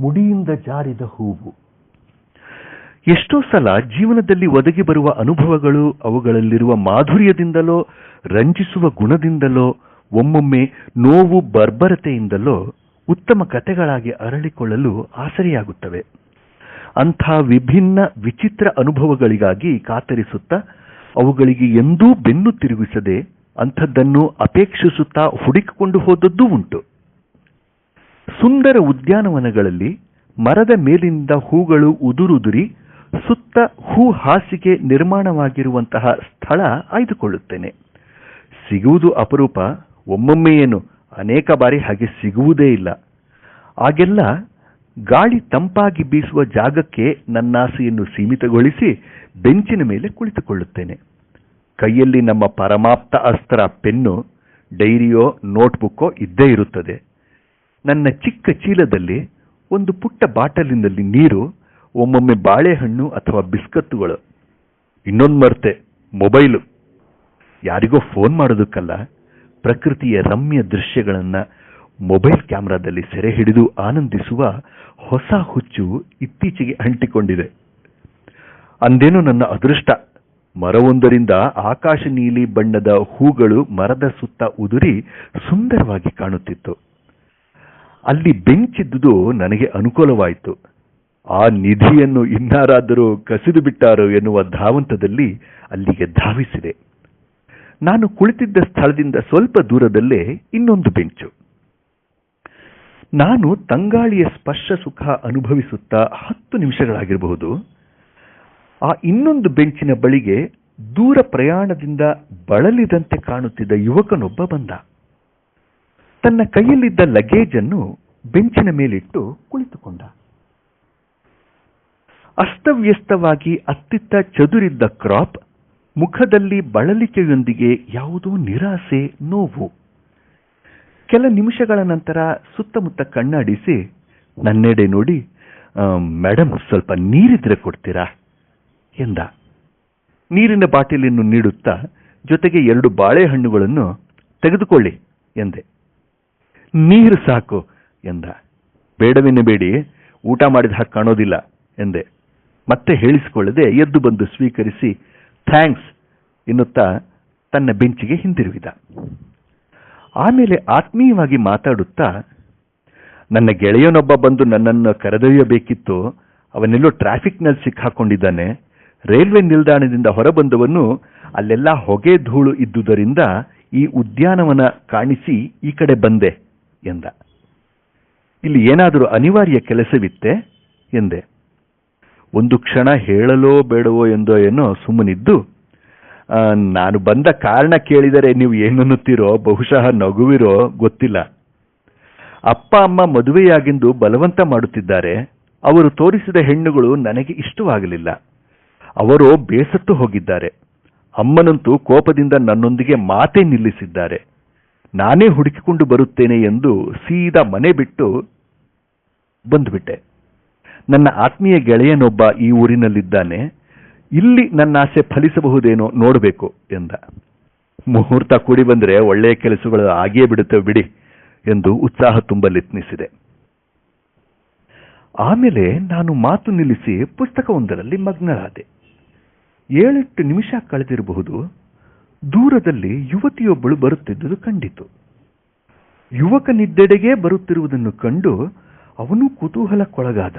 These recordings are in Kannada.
ಮುಡಿಯಿಂದ ಜಾರಿದ ಹೂವು. ಎಷ್ಟೋ ಸಲ ಜೀವನದಲ್ಲಿ ಒದಗಿ ಬರುವ ಅನುಭವಗಳು ಅವುಗಳಲ್ಲಿರುವ ಮಾಧುರ್ಯದಿಂದಲೋ, ರಂಜಿಸುವ ಗುಣದಿಂದಲೋ, ಒಮ್ಮೊಮ್ಮೆ ನೋವು ಬರ್ಬರತೆಯಿಂದಲೋ ಉತ್ತಮ ಕಥೆಗಳಾಗಿ ಅರಳಿಕೊಳ್ಳಲು ಆಸರೆಯಾಗುತ್ತವೆ. ಅಂಥ ವಿಭಿನ್ನ ವಿಚಿತ್ರ ಅನುಭವಗಳಿಗಾಗಿ ಕಾತರಿಸುತ್ತಾ, ಅವುಗಳಿಗೆ ಎಂದೂ ಬೆನ್ನು ತಿರುಗಿಸದೆ ಅಂಥದ್ದನ್ನು ಅಪೇಕ್ಷಿಸುತ್ತಾ ಹುಡುಕಿಕೊಂಡು ಹೋದದ್ದೂ ಉಂಟು. ಸುಂದರ ಉದ್ಯಾನವನಗಳಲ್ಲಿ ಮರದ ಮೇಲಿಂದ ಹೂಗಳು ಉದುರುದುರಿ, ಸುತ್ತ ಹೂ ಹಾಸಿಗೆ ನಿರ್ಮಾಣವಾಗಿರುವಂತಹ ಸ್ಥಳ ಆಯ್ದುಕೊಳ್ಳುತ್ತೇನೆ. ಸಿಗುವುದು ಅಪರೂಪ, ಒಮ್ಮೊಮ್ಮೆ ಏನು ಅನೇಕ ಬಾರಿ ಹಾಗೆ ಸಿಗುವುದೇ ಇಲ್ಲ. ಆಗೆಲ್ಲ ಗಾಳಿ ತಂಪಾಗಿ ಬೀಸುವ ಜಾಗಕ್ಕೆ ನನ್ನಾಸೆಯನ್ನು ಸೀಮಿತಗೊಳಿಸಿ ಬೆಂಚಿನ ಮೇಲೆ ಕುಳಿತುಕೊಳ್ಳುತ್ತೇನೆ. ಕೈಯಲ್ಲಿ ನಮ್ಮ ಪರಮಾಪ್ತ ಅಸ್ತ್ರ, ಪೆನ್ನು, ಡೈರಿಯೋ, ನೋಟ್ಬುಕ್ಕೋ ಇದ್ದೇ ಇರುತ್ತದೆ. ನನ್ನ ಚಿಕ್ಕ ಚೀಲದಲ್ಲಿ ಒಂದು ಪುಟ್ಟ ಬಾಟಲಿನಲ್ಲಿ ನೀರು, ಒಮ್ಮೊಮ್ಮೆ ಬಾಳೆಹಣ್ಣು ಅಥವಾ ಬಿಸ್ಕತ್ತುಗಳು, ಇನ್ನೊಂದು ಮರ್ತೆ, ಮೊಬೈಲು. ಯಾರಿಗೋ ಫೋನ್ ಮಾಡೋದಕ್ಕಲ್ಲ, ಪ್ರಕೃತಿಯ ರಮ್ಯ ದೃಶ್ಯಗಳನ್ನು ಮೊಬೈಲ್ ಕ್ಯಾಮ್ರಾದಲ್ಲಿ ಸೆರೆ ಹಿಡಿದು ಆನಂದಿಸುವ ಹೊಸ ಹುಚ್ಚು ಇತ್ತೀಚೆಗೆ ಅಂಟಿಕೊಂಡಿದೆ. ಅಂದೇನು ನನ್ನ ಅದೃಷ್ಟ. ಮರವೊಂದರಿಂದ ಆಕಾಶ ನೀಲಿ ಬಣ್ಣದ ಹೂಗಳು ಮರದ ಸುತ್ತ ಉದುರಿ ಸುಂದರವಾಗಿ ಕಾಣುತ್ತಿತ್ತು. ಅಲ್ಲಿ ಬೆಂಚಿದ್ದುದು ನನಗೆ ಅನುಕೂಲವಾಯಿತು. ಆ ನಿಧಿಯನ್ನು ಇನ್ನಾರಾದರೂ ಕಸಿದು ಬಿಟ್ಟಾರೋ ಎನ್ನುವ ಧಾವಂತದಲ್ಲಿ ಅಲ್ಲಿಗೆ ಧಾವಿಸಿದೆ. ನಾನು ಕುಳಿತಿದ್ದ ಸ್ಥಳದಿಂದ ಸ್ವಲ್ಪ ದೂರದಲ್ಲೇ ಇನ್ನೊಂದು ಬೆಂಚು. ನಾನು ತಂಗಾಳಿಯ ಸ್ಪರ್ಶ ಸುಖ ಅನುಭವಿಸುತ್ತಾ ಹತ್ತು ನಿಮಿಷಗಳಾಗಿರಬಹುದು. ಆ ಇನ್ನೊಂದು ಬೆಂಚಿನ ಬಳಿಗೆ ದೂರ ಪ್ರಯಾಣದಿಂದ ಬಳಲಿದಂತೆ ಕಾಣುತ್ತಿದ್ದ ಯುವಕನೊಬ್ಬ ಬಂದ. ತನ್ನ ಕೈಯಲ್ಲಿದ್ದ ಲಗೇಜ್ ಅನ್ನು ಬೆಂಚಿನ ಮೇಲಿಟ್ಟು ಕುಳಿತುಕೊಂಡ. ಅಸ್ತವ್ಯಸ್ತವಾಗಿ ಅತ್ತಿತ್ತ ಚದುರಿದ್ದ ಕ್ರಾಪ್ ಮುಖದಲ್ಲಿ ಬಳಲಿಕೆಯೊಂದಿಗೆ ಯಾವುದೋ ನಿರಾಸೆ, ನೋವು. ಕೆಲ ನಿಮಿಷಗಳ ನಂತರ ಸುತ್ತಮುತ್ತ ಕಣ್ಣಾಡಿಸಿ, ನನ್ನೆಡೆ ನೋಡಿ ಮೇಡಮ್ ಸ್ವಲ್ಪ ನೀರಿದ್ರೆ ಕೊಡ್ತೀರಾ? ಎಂದ. ನೀರಿನ ಬಾಟಲಿಯನ್ನು ನೀಡುತ್ತಾ, ಜೊತೆಗೆ ಎರಡು ಬಾಳೆಹಣ್ಣುಗಳನ್ನು ತೆಗೆದುಕೊಳ್ಳಿ, ಎಂದೆ. ನೀರು ಸಾಕು ಎಂದ. ಬೇಡವೆನ್ನಬೇಡಿ ಊಟ ಮಾಡಿದ ಹಾಗೆ ಕಾಣೋದಿಲ್ಲ ಎಂದೆ. ಮತ್ತೆ ಹೇಳಿಸಿಕೊಳ್ಳದೆ ಎದ್ದು ಬಂದು ಸ್ವೀಕರಿಸಿ ಥ್ಯಾಂಕ್ಸ್ ಎನ್ನುತ್ತಾ ತನ್ನ ಬೆಂಚಿಗೆ ಹಿಂದಿರುಗಿದ ಆಮೇಲೆ ಆತ್ಮೀಯವಾಗಿ ಮಾತಾಡುತ್ತಾ, ನನ್ನ ಗೆಳೆಯನೊಬ್ಬ ಬಂದು ನನ್ನನ್ನು ಕರೆದೊಯ್ಯಬೇಕಿತ್ತು, ಅವನೆಲ್ಲೋ ಟ್ರಾಫಿಕ್ನಲ್ಲಿ ಸಿಕ್ಕಾಕೊಂಡಿದ್ದಾನೆ, ರೈಲ್ವೆ ನಿಲ್ದಾಣದಿಂದ ಹೊರಬಂದವನು ಅಲ್ಲೆಲ್ಲ ಹೊಗೆ ಧೂಳು ಇದ್ದುದರಿಂದ ಈ ಉದ್ಯಾನವನ ಕಾಣಿಸಿ ಈ ಕಡೆ ಬಂದೆ. ಎಂದ. ಇಲ್ಲಿ ಏನಾದರೂ ಅನಿವಾರ್ಯ ಕೆಲಸವಿತ್ತೆ? ಎಂದೆ. ಒಂದು ಕ್ಷಣ ಹೇಳಲೋ ಬೇಡವೋ ಎಂದೋ ಏನೋ ಸುಮ್ಮನಿದ್ದು ನಾನು ಬಂದ ಕಾರಣ ಕೇಳಿದರೆ ನೀವು ಏನನ್ನುತ್ತೀರೋ ಬಹುಶಃ ನಗುವಿರೋ, ಗೊತ್ತಿಲ್ಲ. ಅಪ್ಪ, ಅಮ್ಮ ಮದುವೆಯಾಗಿಂದು ಬಲವಂತ ಮಾಡುತ್ತಿದ್ದಾರೆ. ಅವರು ತೋರಿಸಿದ ಹೆಣ್ಣುಗಳು ನನಗೆ ಇಷ್ಟವಾಗಲಿಲ್ಲ. ಅವರು ಬೇಸತ್ತು ಹೋಗಿದ್ದಾರೆ. ಅಮ್ಮನಂತೂ ಕೋಪದಿಂದ ನನ್ನೊಂದಿಗೆ ಮಾತೇ ನಿಲ್ಲಿಸಿದ್ದಾರೆ. ನಾನೇ ಹುಡುಕಿಕೊಂಡು ಬರುತ್ತೇನೆ ಎಂದು ಸೀದಾ ಮನೆ ಬಿಟ್ಟು ಬಂದುಬಿಟ್ಟೆ. ನನ್ನ ಆತ್ಮೀಯ ಗೆಳೆಯನೊಬ್ಬ ಈ ಊರಿನಲ್ಲಿದ್ದಾನೆ. ಇಲ್ಲಿ ನನ್ನ ಆಸೆ ಫಲಿಸಬಹುದೇನೋ ನೋಡಬೇಕು ಎಂದ. ಮುಹೂರ್ತ ಕೂಡಿ ಬಂದರೆ ಒಳ್ಳೆಯ ಕೆಲಸಗಳು ಆಗಿಯೇ ಬಿಡುತ್ತವೆ ಬಿಡಿ ಎಂದು ಉತ್ಸಾಹ ತುಂಬಲಿತ್ನಿಸಿದೆ ಆಮೇಲೆ ನಾನು ಮಾತು ನಿಲ್ಲಿಸಿ ಪುಸ್ತಕವೊಂದರಲ್ಲಿ ಮಗ್ನರಾದೆ ಏಳೆಂಟು ನಿಮಿಷ ಕಳೆದಿರಬಹುದು. ದೂರದಲ್ಲಿ ಯುವತಿಯೊಬ್ಬಳು ಬರುತ್ತಿದ್ದುದು ಕಂಡಿತು. ಯುವಕನಿದ್ದೆಡೆಗೆ ಬರುತ್ತಿರುವುದನ್ನು ಕಂಡು ಅವನು ಕುತೂಹಲಕ್ಕೊಳಗಾದ.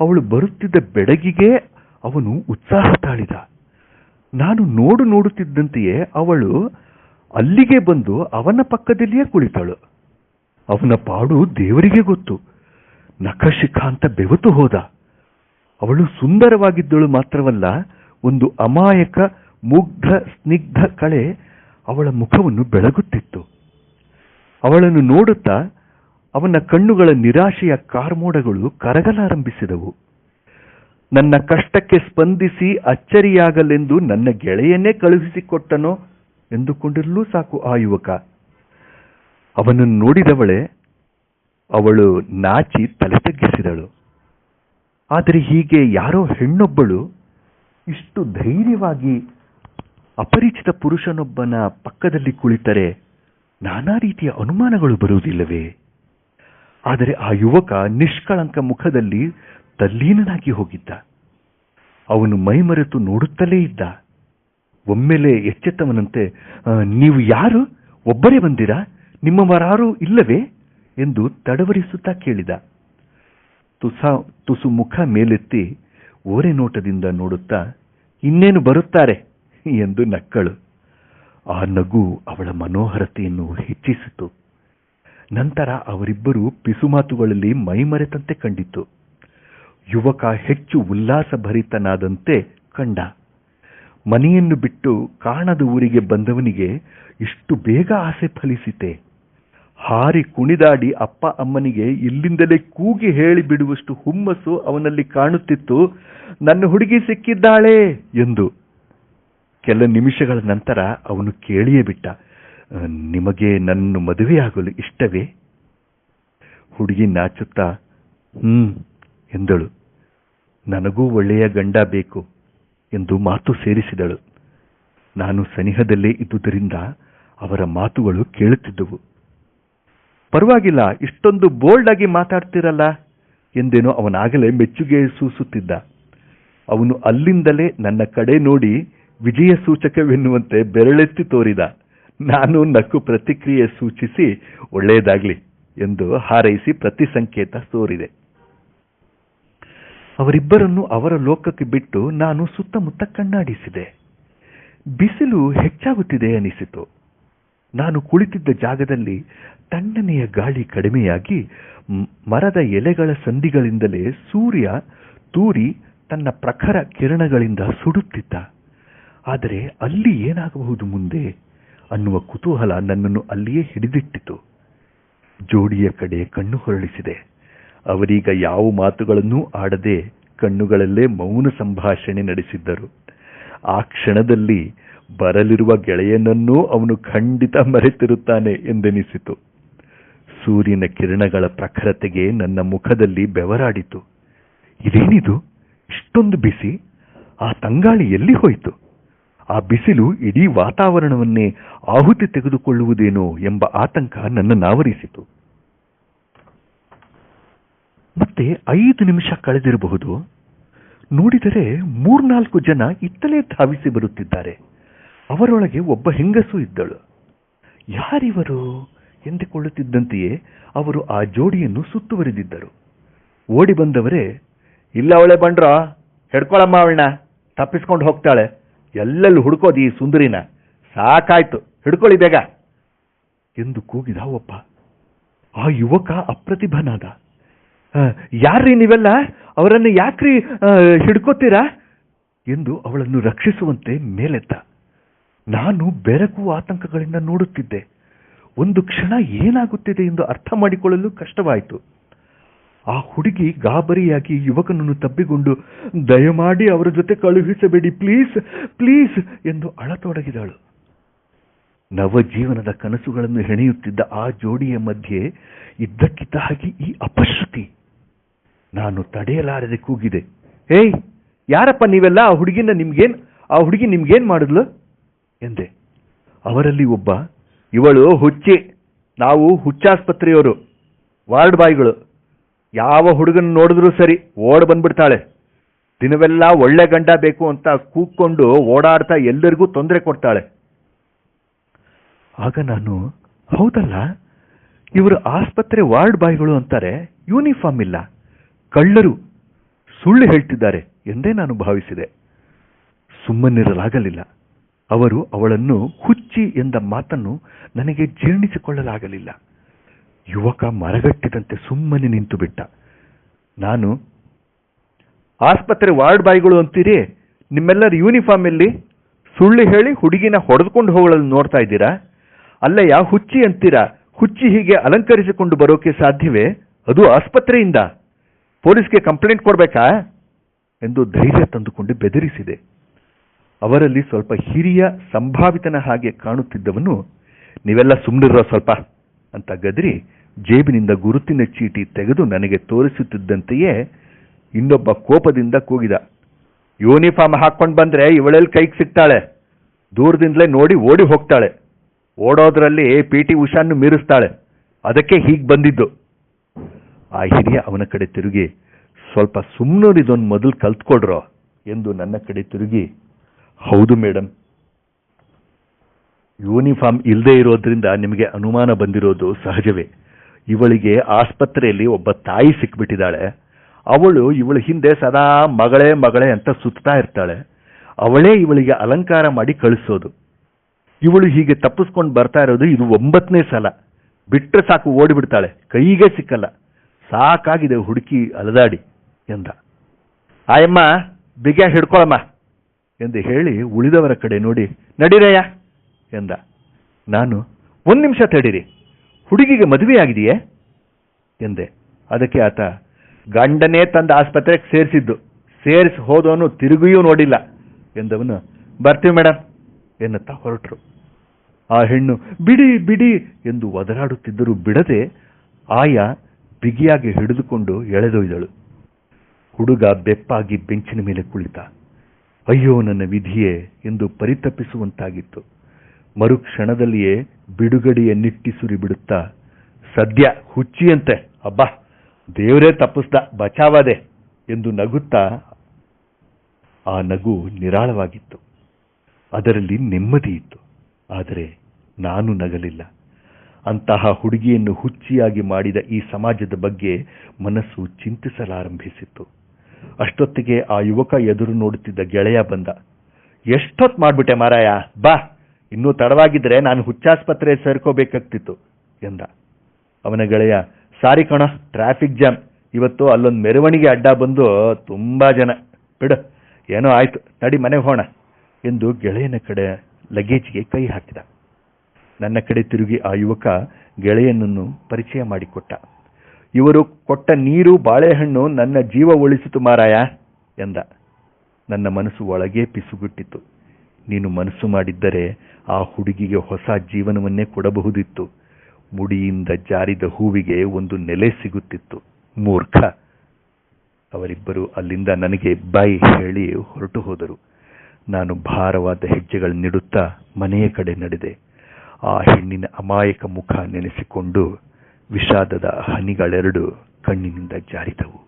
ಅವಳು ಬರುತ್ತಿದ್ದ ಬೆಡಗಿಗೆ ಅವನು ಉತ್ಸಾಹ ತಾಳಿದ. ನಾನು ನೋಡು ನೋಡುತ್ತಿದ್ದಂತೆಯೇ ಅವಳು ಅಲ್ಲಿಗೆ ಬಂದು ಅವನ ಪಕ್ಕದಲ್ಲಿಯೇ ಕುಳಿತಳು. ಅವನ ಪಾಡು ದೇವರಿಗೆ ಗೊತ್ತು. ನಖಶಿಖಾಂತ ಬೆವತು ಹೋದ. ಅವಳು ಸುಂದರವಾಗಿದ್ದಳು ಮಾತ್ರವಲ್ಲ, ಒಂದು ಅಮಾಯಕ ಮುಗ್ಧ ಸ್ನಿಗ್ಧ ಕಳೆ ಅವಳ ಮುಖವನ್ನು ಬೆಳಗುತ್ತಿತ್ತು. ಅವಳನ್ನು ನೋಡುತ್ತಾ ಅವನ ಕಣ್ಣುಗಳ ನಿರಾಶೆಯ ಕಾರ್ಮೋಡಗಳು ಕರಗಲಾರಂಭಿಸಿದವು. ನನ್ನ ಕಷ್ಟಕ್ಕೆ ಸ್ಪಂದಿಸಿ ಅಚ್ಚರಿಯಾಗಲೆಂದು ನನ್ನ ಗೆಳೆಯನ್ನೇ ಕಳುಹಿಸಿಕೊಟ್ಟನೋ ಎಂದುಕೊಂಡಿರಲೂ ಸಾಕು ಆ ಯುವಕ. ಅವನನ್ನು ನೋಡಿದವಳೆ ಅವಳು ನಾಚಿ ತಲೆ ತಗ್ಗಿಸಿದಳು. ಆದರೆ ಹೀಗೆ ಯಾರೋ ಹೆಣ್ಣೊಬ್ಬಳು ಇಷ್ಟು ಧೈರ್ಯವಾಗಿ ಅಪರಿಚಿತ ಪುರುಷನೊಬ್ಬನ ಪಕ್ಕದಲ್ಲಿ ಕುಳಿತರೆ ನಾನಾ ರೀತಿಯ ಅನುಮಾನಗಳು ಬರುವುದಿಲ್ಲವೇ? ಆದರೆ ಆ ಯುವಕ ನಿಷ್ಕಳಂಕ ಮುಖದಲ್ಲಿ ತಲ್ಲೀನನಾಗಿ ಹೋಗಿದ್ದ. ಅವನು ಮೈಮರೆತು ನೋಡುತ್ತಲೇ ಇದ್ದ. ಒಮ್ಮೆಲೆ ಎಚ್ಚೆತ್ತವನಂತೆ ನೀವು ಯಾರು? ಒಬ್ಬರೇ ಬಂದಿರಾ? ನಿಮ್ಮವರಾರೂ ಇಲ್ಲವೇ? ಎಂದು ತಡವರಿಸುತ್ತಾ ಕೇಳಿದ. ತುಸ, ತುಸು ಮುಖ ಮೇಲೆತ್ತಿ ಓರೆ ನೋಟದಿಂದ ನೋಡುತ್ತಾ, ಇನ್ನೇನು ಬರುತ್ತಾರೆ? ಎಂದು ನಕ್ಕಳು. ಆ ನಗು ಅವಳ ಮನೋಹರತೆಯನ್ನು ಹೆಚ್ಚಿಸಿತು. ನಂತರ ಅವರಿಬ್ಬರು ಪಿಸುಮಾತುಗಳಲ್ಲಿ ಮೈಮರೆತಂತೆ ಕಂಡಿತು. ಯುವಕ ಹೆಚ್ಚು ಉಲ್ಲಾಸಭರಿತನಾದಂತೆ ಕಂಡ. ಮನೆಯನ್ನು ಬಿಟ್ಟು ಕಾಣದ ಊರಿಗೆ ಬಂದವನಿಗೆ ಇಷ್ಟು ಬೇಗ ಆಸೆ ಫಲಿಸಿತೆ. ಹಾರಿ ಕುಣಿದಾಡಿ ಅಪ್ಪ ಅಮ್ಮನಿಗೆ ಇಲ್ಲಿಂದಲೇ ಕೂಗಿ ಹೇಳಿ ಬಿಡುವಷ್ಟು ಹುಮ್ಮಸ್ಸು ಅವನಲ್ಲಿ ಕಾಣುತ್ತಿತ್ತು. ನನ್ನ ಹುಡುಗಿ ಸಿಕ್ಕಿದ್ದಾಳೆ ಎಂದು ಕೆಲ ನಿಮಿಷಗಳ ನಂತರ ಅವನು ಕೇಳಿಯೇ ಬಿಟ್ಟ ನಿಮಗೆ ನನ್ನ ಮದುವೆಯಾಗಲು ಇಷ್ಟವೇ? ಹುಡುಗಿ ನಾಚುತ್ತಾ, ಹ್ಮ್, ಎಂದಳು. ನನಗೂ ಒಳ್ಳೆಯ ಗಂಡ ಬೇಕು, ಎಂದು ಮಾತು ಸೇರಿಸಿದಳು. ನಾನು ಸನಿಹದಲ್ಲೇ ಇದ್ದುದರಿಂದ ಅವರ ಮಾತುಗಳು ಕೇಳುತ್ತಿದ್ದವು. ಪರವಾಗಿಲ್ಲ, ಇಷ್ಟೊಂದು ಬೋಲ್ಡ್ ಆಗಿ ಮಾತಾಡ್ತಿರಲ್ಲ, ಎಂದೇನೋ ಅವನಾಗಲೇ ಮೆಚ್ಚುಗೆ ಸೂಸುತ್ತಿದ್ದ. ಅವನು ಅಲ್ಲಿಂದಲೇ ನನ್ನ ಕಡೆ ನೋಡಿ ವಿಜಯ ಸೂಚಕವೆನ್ನುವಂತೆ ಬೆರಳೆತ್ತಿ ತೋರಿದ, ನಾನು ನಕ್ಕು ಪ್ರತಿಕ್ರಿಯೆ ಸೂಚಿಸಿ ಒಳ್ಳೆಯದಾಗ್ಲಿ ಎಂದು ಹಾರೈಸಿ ಪ್ರತಿ ಸಂಕೇತ ತೋರಿದೆ ಅವರಿಬ್ಬರನ್ನು ಅವರ ಲೋಕಕ್ಕೆ ಬಿಟ್ಟು ನಾನು ಸುತ್ತಮುತ್ತ ಕಣ್ಣಾಡಿಸಿದೆ. ಬಿಸಿಲು ಹೆಚ್ಚಾಗುತ್ತಿದೆ ಅನಿಸಿತು. ನಾನು ಕುಳಿತಿದ್ದ ಜಾಗದಲ್ಲಿ ತಣ್ಣನೆಯ ಗಾಳಿ ಕಡಿಮೆಯಾಗಿ ಮರದ ಎಲೆಗಳ ಸಂಧಿಗಳಿಂದಲೇ ಸೂರ್ಯ ತೂರಿ ತನ್ನ ಪ್ರಖರ ಕಿರಣಗಳಿಂದ ಸುಡುತ್ತಿದ್ದ. ಆದರೆ ಅಲ್ಲಿ ಏನಾಗಬಹುದು ಮುಂದೆ ಅನ್ನುವ ಕುತೂಹಲ ನನ್ನನ್ನು ಅಲ್ಲಿಯೇ ಹಿಡಿದಿಟ್ಟಿತು. ಜೋಡಿಯ ಕಡೆ ಕಣ್ಣು ಹೊರಳಿಸಿದೆ. ಅವರೀಗ ಯಾವ ಮಾತುಗಳನ್ನೂ ಆಡದೆ ಕಣ್ಣುಗಳಲ್ಲೇ ಮೌನ ಸಂಭಾಷಣೆ ನಡೆಸಿದ್ದರು. ಆ ಕ್ಷಣದಲ್ಲಿ ಬರಲಿರುವ ಗೆಳೆಯನನ್ನೂ ಅವನು ಖಂಡಿತ ಮರೆತಿರುತ್ತಾನೆ ಎಂದೆನಿಸಿತು. ಸೂರ್ಯನ ಕಿರಣಗಳ ಪ್ರಖರತೆಗೆ ನನ್ನ ಮುಖದಲ್ಲಿ ಬೆವರಾಡಿತು. ಇದೇನಿದು? ಇಷ್ಟೊಂದು ಬಿಸಿ? ಆ ತಂಗಾಳಿ ಎಲ್ಲಿ ಹೋಯಿತು? ಆ ಬಿಸಿಲು ಇಡೀ ವಾತಾವರಣವನ್ನೇ ಆಹುತಿ ತೆಗೆದುಕೊಳ್ಳುವುದೇನೋ ಎಂಬ ಆತಂಕ ನನ್ನನ್ನಾವರಿಸಿತು ಮತ್ತೆ ಐದು ನಿಮಿಷ ಕಳೆದಿರಬಹುದು. ನೋಡಿದರೆ ಮೂರ್ನಾಲ್ಕು ಜನ ಇತ್ತಲೇ ಧಾವಿಸಿ ಬರುತ್ತಿದ್ದಾರೆ. ಅವರೊಳಗೆ ಒಬ್ಬ ಹೆಂಗಸು ಇದ್ದಳು. ಯಾರಿವರು? ಎಂದುಕೊಳ್ಳುತ್ತಿದ್ದಂತೆಯೇ ಅವರು ಆ ಜೋಡಿಯನ್ನು ಸುತ್ತುವರಿದಿದ್ದರು. ಓಡಿ ಬಂದವರೇ, ಇಲ್ಲ ಅವಳೆ ಬಂಡ್ರ, ಹೆಡ್ಕೊಳಮ್ಮ ಅವಳನ್ನ, ತಪ್ಪಿಸ್ಕೊಂಡು ಹೋಗ್ತಾಳೆ. ಎಲ್ಲೆಲ್ಲಿ ಹುಡ್ಕೋದು ಈ ಸುಂದರಿನ? ಸಾಕಾಯ್ತು. ಹಿಡ್ಕೊಳ್ಳಿ ಬೇಗ. ಎಂದು ಕೂಗಿದ ಒಬ್ಬ ಆ ಯುವಕ ಅಪ್ರತಿಭನಾದ. "ಆ, ಯಾರ್ರೀ ನೀವೆಲ್ಲ? ಅವರನ್ನು ಯಾಕ್ರಿ ಹಿಡ್ಕೋತೀರಾ? ಎಂದು ಅವಳನ್ನು ರಕ್ಷಿಸುವಂತೆ ಮೇಲೆತ್ತ. ನಾನು ಬೆರಕು ಆತಂಕಗಳಿಂದ ನೋಡುತ್ತಿದ್ದೆ. ಒಂದು ಕ್ಷಣ ಏನಾಗುತ್ತಿದೆ ಎಂದು ಅರ್ಥ ಮಾಡಿಕೊಳ್ಳಲು ಕಷ್ಟವಾಯಿತು. ಆ ಹುಡುಗಿ ಗಾಬರಿಯಾಗಿ ಯುವಕನನ್ನು ತಬ್ಬಿಕೊಂಡು ದಯಮಾಡಿ ಅವರ ಜೊತೆ ಕಳುಹಿಸಬೇಡಿ, ಪ್ಲೀಸ್ ಪ್ಲೀಸ್, ಎಂದು ಅಳತೊಡಗಿದಳು. ನವಜೀವನದ ಕನಸುಗಳನ್ನು ಹೆಣೆಯುತ್ತಿದ್ದ ಆ ಜೋಡಿಯ ಮಧ್ಯೆ ಇದ್ದಕ್ಕಿದ್ದ ಹಾಗೆ ಈ ಅಪಶ್ರುತಿ, ನಾನು ತಡೆಯಲಾರದೆ ಕೂಗಿದೆ. ಏಯ್, ಯಾರಪ್ಪ ನೀವೆಲ್ಲ? ಆ ಹುಡುಗಿನ ನಿಮ್ಗೇನ್, ಆ ಹುಡುಗಿ ನಿಮ್ಗೇನ್ ಮಾಡಿದ್ಲು? ಎಂದೆ. ಅವರಲ್ಲಿ ಒಬ್ಬ, ಇವಳು ಹುಚ್ಚಿ, ನಾವು ಹುಚ್ಚಾಸ್ಪತ್ರೆಯವರು, ವಾರ್ಡ್ ಬಾಯ್ಗಳು ಯಾವ ಹುಡುಗನ ನೋಡಿದ್ರೂ ಸರಿ ಓಡ್ ಬಂದ್ಬಿಡ್ತಾಳೆ. ದಿನವೆಲ್ಲ ಒಳ್ಳೆ ಗಂಡ ಬೇಕು ಅಂತ ಕೂಗ್ಕೊಂಡು ಓಡಾಡ್ತಾ ಎಲ್ಲರಿಗೂ ತೊಂದರೆ ಕೊಡ್ತಾಳೆ. ಆಗ ನಾನು, ಹೌದಲ್ಲ? ಇವರು ಆಸ್ಪತ್ರೆ ವಾರ್ಡ್ ಬಾಯ್ಗಳು ಅಂತಾರೆ, ಯೂನಿಫಾರ್ಮ್ ಇಲ್ಲ. ಕಳ್ಳರು ಸುಳ್ಳು ಹೇಳ್ತಿದ್ದಾರೆ ಎಂದೇ ನಾನು ಭಾವಿಸಿದೆ. ಸುಮ್ಮನಿರಲಾಗಲಿಲ್ಲ. ಅವರು ಅವಳನ್ನು ಹುಚ್ಚಿ ಎಂದ ಮಾತನ್ನು ನನಗೆ ಜೀರ್ಣಿಸಿಕೊಳ್ಳಲಾಗಲಿಲ್ಲ. ಯುವಕ ಮರಗಟ್ಟಿದಂತೆ ಸುಮ್ಮನೆ ನಿಂತು ಬಿಟ್ಟ. ನಾನು, ಆಸ್ಪತ್ರೆ ವಾರ್ಡ್ ಬಾಯ್ಗಳು ಅಂತೀರಿ? ನಿಮ್ಮೆಲ್ಲರ ಯೂನಿಫಾರ್ಮ್ ಎಲ್ಲಿ? ಸುಳ್ಳು ಹೇಳಿ ಹುಡುಗಿನ ಹೊಡೆದುಕೊಂಡು ಹೋಗಲು ನೋಡ್ತಾ ಇದ್ದೀರಾ? ಅಲ್ಲಯ್ಯ, ಹುಚ್ಚಿ ಅಂತೀರಾ? ಹುಚ್ಚಿ ಹೀಗೆ ಅಲಂಕರಿಸಿಕೊಂಡು ಬರೋಕೆ ಸಾಧ್ಯವೇ? ಅದು ಆಸ್ಪತ್ರೆಯಿಂದ. ಪೊಲೀಸ್ಗೆ ಕಂಪ್ಲೇಂಟ್ ಕೊಡಬೇಕಾ? ಎಂದು ಧೈರ್ಯ ತಂದುಕೊಂಡು ಬೆದರಿಸಿದೆ. ಅವರಲ್ಲಿ ಸ್ವಲ್ಪ ಹಿರಿಯ ಸಂಭಾವಿತನ ಹಾಗೆ ಕಾಣುತ್ತಿದ್ದವನು, ನೀವೆಲ್ಲ ಸುಮ್ಮನಿರೋ ಸ್ವಲ್ಪ ಅಂತ ಗದರಿ ಜೇಬಿನಿಂದ ಗುರುತಿನ ಚೀಟಿ ತೆಗೆದು ನನಗೆ ತೋರಿಸುತ್ತಿದ್ದಂತೆಯೇ ಇನ್ನೊಬ್ಬ ಕೋಪದಿಂದ ಕೂಗಿದ. ಯೂನಿಫಾರ್ಮ್ ಹಾಕ್ಕೊಂಡು ಬಂದ್ರೆ ಇವಳೆಲ್ಲಿ ಕೈಗೆ ಸಿಗ್ತಾಳೆ. ದೂರದಿಂದಲೇ ನೋಡಿ ಓಡಿ ಹೋಗ್ತಾಳೆ. ಓಡೋದ್ರಲ್ಲಿ ಪಿ ಟಿ ಉಷಾನ್ನು ಮೀರಿಸ್ತಾಳೆ. ಅದಕ್ಕೆ ಹೀಗೆ ಬಂದಿದ್ದು. ಆ ಹಿರಿಯ ಅವನ ಕಡೆ ತಿರುಗಿ, ಸ್ವಲ್ಪ ಸುಮ್ಮನೂರಿದೊಂದು ಮೊದಲು ಕಲ್ತ್ಕೊಡ್ರೋ ಎಂದು ನನ್ನ ಕಡೆ ತಿರುಗಿ, ಹೌದು ಮೇಡಮ್ ಯೂನಿಫಾರ್ಮ್ ಇಲ್ಲದೆ ಇರೋದ್ರಿಂದ ನಿಮಗೆ ಅನುಮಾನ ಬಂದಿರೋದು ಸಹಜವೇ. ಇವಳಿಗೆ ಆಸ್ಪತ್ರೆಯಲ್ಲಿ ಒಬ್ಬ ತಾಯಿ ಸಿಕ್ಬಿಟ್ಟಿದ್ದಾಳೆ. ಅವಳು ಇವಳ ಹಿಂದೆ ಸದಾ ಮಗಳೇ ಮಗಳೇ ಅಂತ ಸುತ್ತಾ ಇರ್ತಾಳೆ. ಅವಳೇ ಇವಳಿಗೆ ಅಲಂಕಾರ ಮಾಡಿ ಕಳಿಸೋದು. ಇವಳು ಹೀಗೆ ತಪ್ಪಿಸ್ಕೊಂಡು ಬರ್ತಾ ಇರೋದು ಇದು ಒಂಬತ್ತನೇ ಸಲ. ಬಿಟ್ಟರೆ ಸಾಕು ಓಡಿಬಿಡ್ತಾಳೆ. ಕೈಗೆ ಸಿಕ್ಕಲ್ಲ. ಸಾಕಾಗಿದೆ ಹುಡುಕಿ ಅಲದಾಡಿ ಎಂದ. ಆಯಮ್ಮ, ಬಿಗ ಹಿಡ್ಕೊಳಮ್ಮ ಎಂದು ಹೇಳಿ ಉಳಿದವರ ಕಡೆ ನೋಡಿ, ನಡೀರಯ್ಯ ಎಂದ. ನಾನು ಒಂದು ನಿಮಿಷ ತಡೀರಿ. ಹುಡುಗಿಗೆ ಮದುವೆಯಾಗಿದೆಯೇ? ಎಂದೆ. ಅದಕ್ಕೆ ಆತ, ಗಂಡನೇ ತಂದ ಆಸ್ಪತ್ರೆಗೆ ಸೇರಿಸಿದ್ದು. ಸೇರಿಸಿ ಹೋದವನು ತಿರುಗಿಯೂ ನೋಡಿಲ್ಲ ಎಂದವನು, ಬರ್ತೀವಿ ಮೇಡಮ್ ಎನ್ನುತ್ತಾ ಹೊರಟರು. ಆ ಹೆಣ್ಣು, ಬಿಡಿ ಬಿಡಿ ಎಂದು ಒದರಾಡುತ್ತಿದ್ದರೂ ಬಿಡದೆ ಆಯ ಬಿಗಿಯಾಗಿ ಹಿಡಿದುಕೊಂಡು ಎಳೆದೊಯ್ದಳು. ಹುಡುಗ ಬೆಪ್ಪಾಗಿ ಬೆಂಚಿನ ಮೇಲೆ ಕುಳಿತ. ಅಯ್ಯೋ ನನ್ನ ವಿಧಿಯೇ ಎಂದು ಪರಿತಪಿಸುವಂತಾಗಿತ್ತು. ಮರುಕ್ಷಣದಲ್ಲಿಯೇ ಬಿಡುಗಡೆಯ ನಿಟ್ಟಿಸುರಿ ಬಿಡುತ್ತಾ ಸದ್ಯ ಹುಚ್ಚಿಯಂತೆ, ಅಬ್ಬಾ, ದೇವರೇ ತಪ್ಪಿಸ್ದ, ಬಚಾವಾದೆ ಎಂದು ನಗುತ್ತಾ, ಆ ನಗು ನಿರಾಳವಾಗಿತ್ತು. ಅದರಲ್ಲಿ ನೆಮ್ಮದಿ ಇತ್ತು. ಆದರೆ ನಾನು ನಗಲಿಲ್ಲ. ಅಂತಹ ಹುಡುಗಿಯನ್ನು ಹುಚ್ಚಿಯಾಗಿ ಮಾಡಿದ ಈ ಸಮಾಜದ ಬಗ್ಗೆ ಮನಸ್ಸು ಚಿಂತಿಸಲಾರಂಭಿಸಿತ್ತು. ಅಷ್ಟೊತ್ತಿಗೆ ಆ ಯುವಕ ಎದುರು ನೋಡುತ್ತಿದ್ದ ಗೆಳೆಯ ಬಂದ. ಎಷ್ಟೊತ್ತು ಮಾಡ್ಬಿಟ್ಟೆ ಮಾರಾಯ? ಬಾ ಇನ್ನೂ ತಡವಾಗಿದ್ರೆ ನಾನು ಹುಚ್ಚಾಸ್ಪತ್ರೆ ಸೇರ್ಕೋಬೇಕಾಗ್ತಿತ್ತು ಎಂದ. ಅವನ ಗೆಳೆಯ, ಸಾರಿ ಕಣ ಟ್ರಾಫಿಕ್ ಜಾಮ್ ಇವತ್ತು ಅಲ್ಲೊಂದು ಮೆರವಣಿಗೆ ಅಡ್ಡ ಬಂದು ತುಂಬ ಜನ. ಬಿಡು, ಏನೋ ಆಯಿತು, ನಡಿ ಮನೆಗೆ ಹೋಣ ಎಂದು ಗೆಳೆಯನ ಕಡೆ ಲಗೇಜ್ಗೆ ಕೈ ಹಾಕಿದ. ನನ್ನ ಕಡೆ ತಿರುಗಿ ಆ ಯುವಕ ಗೆಳೆಯನನ್ನು ಪರಿಚಯ ಮಾಡಿಕೊಟ್ಟ. ಇವರು ಕೊಟ್ಟ ನೀರು, ಬಾಳೆಹಣ್ಣು ನನ್ನ ಜೀವ ಉಳಿಸಿತು ಮಾರಾಯ, ಎಂದ. ನನ್ನ ಮನಸ್ಸು ಒಳಗೇ ಪಿಸುಗುಟ್ಟಿತು ನೀನು ಮನಸ್ಸು ಮಾಡಿದ್ದರೆ ಆ ಹುಡುಗಿಗೆ ಹೊಸ ಜೀವನವನ್ನೇ ಕೊಡಬಹುದಿತ್ತು. ಮುಡಿಯಿಂದ ಜಾರಿದ ಹೂವಿಗೆ ಒಂದು ನೆಲೆ ಸಿಗುತ್ತಿತ್ತು. ಮೂರ್ಖ! ಅವರಿಬ್ಬರು ಅಲ್ಲಿಂದ ನನಗೆ ಬೈ ಹೇಳಿ ಹೊರಟು ಹೋದರು. ನಾನು ಭಾರವಾದ ಹೆಜ್ಜೆಗಳನ್ನಿಡುತ್ತಾ ಮನೆಯ ಕಡೆ ನಡೆದೆ. ಆ ಹೆಣ್ಣಿನ ಅಮಾಯಕ ಮುಖ ನೆನೆಸಿಕೊಂಡು ವಿಷಾದದ ಹನಿಗಳೆರಡು ಕಣ್ಣಿನಿಂದ ಜಾರಿದವು.